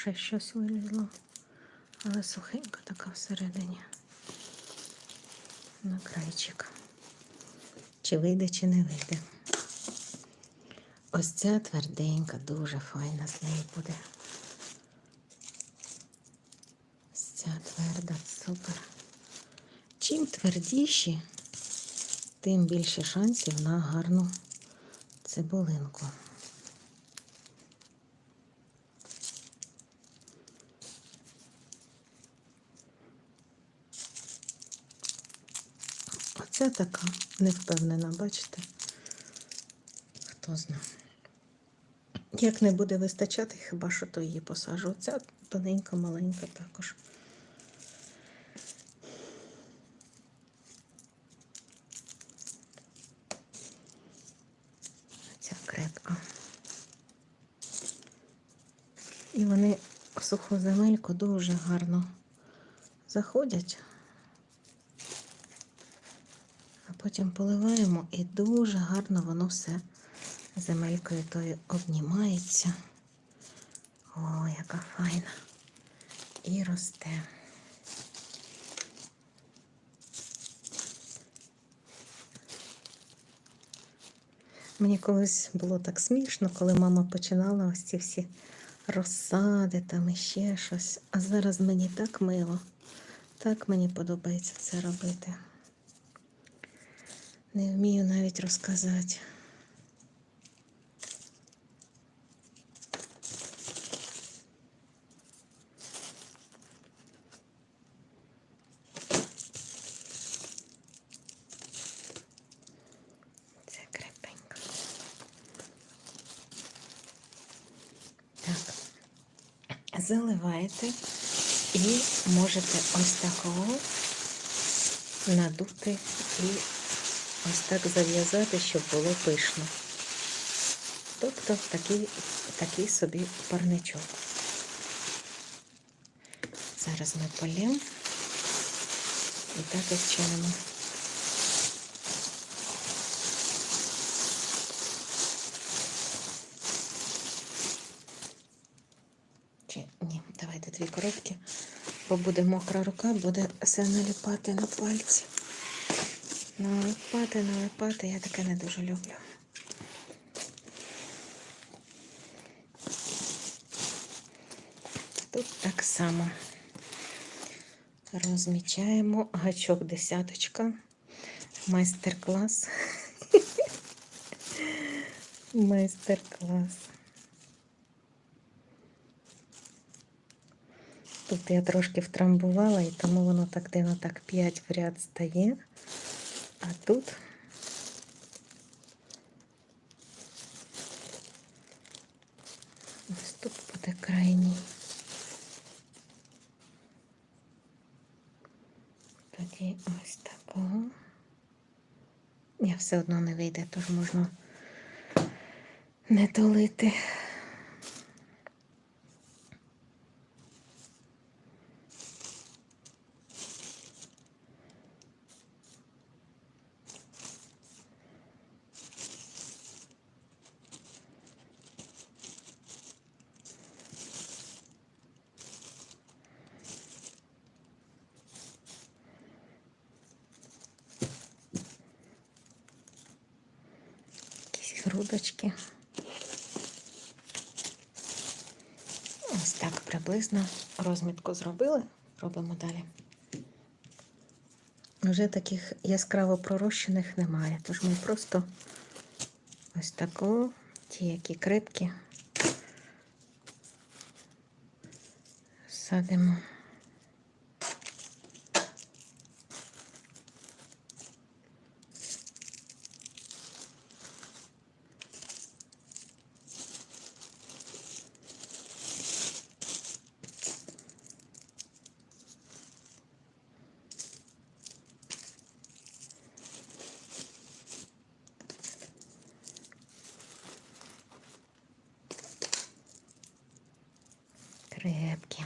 ще щось вилізло. Але сухенька така всередині. На крайчик. Чи вийде, чи не вийде. Ось ця тверденька, дуже файна з неї буде. Ось ця тверда, супер. Чим твердіші, тим більше шансів на гарну цибулинку. Оця така невпевнена, бачите? Хто знає. Як не буде вистачати, хіба що то її посажу. Оця тоненька, маленька також. Ця крепка. І вони в суху земельку дуже гарно заходять. А потім поливаємо і дуже гарно воно все земелькою тою обнімається. О, яка файна. І росте. Мені колись було так смішно, коли мама починала ось ці всі розсади там і ще щось. А зараз мені так мило. Так мені подобається це робити. Не вмію навіть розказати. Це крепенько. Так. Заливаєте і можете ось такого надути і ось так зав'язати, щоб було пишно. Тобто такий, такий собі парничок. Зараз ми полємо і так чинимо. Чи ні, давайте дві коробки, бо буде мокра рука, буде все наліпати на пальці. Налипати, налипати, я таке не дуже люблю. Тут так само розмічаємо гачок десяточка, майстер-клас. Майстер-клас. Тут я трошки втрамбувала, і тому воно так дивно так 5 в ряд стає. А тут ось тут буде крайній. Тоді ось такого. Я все одно не вийде, тож можна не толити. Грудочки. Ось так приблизно розмітку зробили. Робимо далі. Вже таких яскраво пророщених немає, тож ми просто ось тако, ті, які крепкі, садимо. Крепкі.